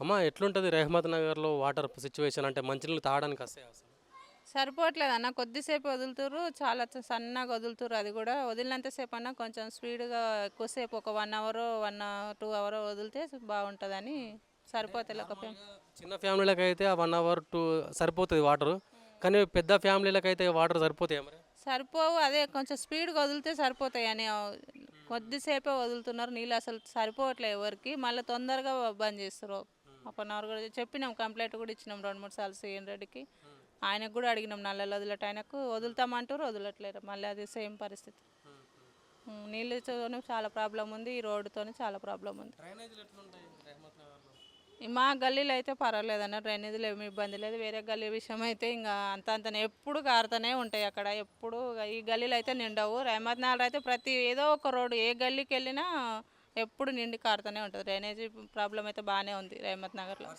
అమ్మ ఎట్లుంటుంది రెహమత్ నగర్లో వాటర్ సిచ్యువేషన్ అంటే మంచినీళ్ళు తాగడానికి వస్తాయి అసలు? సరిపోవట్లేదు అన్న. కొద్దిసేపు వదులుతుర్రు. చాలా చ- సన్నగా వదులుతుర్రు అది కూడా. వదిలినంతసేపు అన్న కొంచెం స్పీడ్గా ఎక్కువసేపు ఒక one hour one two hour వదిలితే బాగుంటుందని సరిపోతలే ఒక పే- చిన్న ఫ్యామిలీలకు అయితే ఆ వన్ అవర్ టూ సరిపోతుంది వాటర్. కానీ పెద్ద ఫ్యామిలీలకు అయితే వాటర్ సరిపోతాయి మరి? సరిపోవు. అదే కొంచెం స్పీడ్గా వదిలితే సరిపోతాయి అని కొద్దిసేపే వదులుతున్నారు. నీళ్ళు అసలు సరిపోవట్లేదు ఎవరికి. మళ్ళీ తొందరగా బంద్ చేస్తారు. హాఫ్ అన్ అవర్ కూడా చెప్పినాం కంప్లైంట్ కూడా ఇచ్చినాం రెండు మూడు సార్లు సీఎం రెడ్డికి. ఆయనకు కూడా అడిగినాం నల్లలు వదిలేట ఆయనకు వదులుతామంటారు వదలట్లేరు మళ్ళీ అది సేమ్ పరిస్థితి. ఉమ్, నీళ్ళతోనే చాలా ప్రాబ్లం ఉంది ఈ రోడ్డుతోనే చాలా ప్రాబ్లం ఉంది. మా గల్లీలో అయితే పర్వాలేదు అన్న డ్రైనేజీలో ఏమి ఇబ్బంది లేదు వేరే గల్లీ విషయం అయితే ఇంకా అంత అంతనే ఎప్పుడు కారుతూనే ఉంటాయి అక్కడ ఎప్పుడు ఈ గల్లీలో అయితే నిండవు. రేమత్ నగర్ అయితే ప్రతి ఏదో ఒక రోడ్డు ఏ గల్లీకి వెళ్ళినా ఎప్పుడు నిండి కారుతూనే ఉంటుంది. డ్రైనేజీ ప్రాబ్లం అయితే బాగానే ఉంది రేమత్ నగర్లో.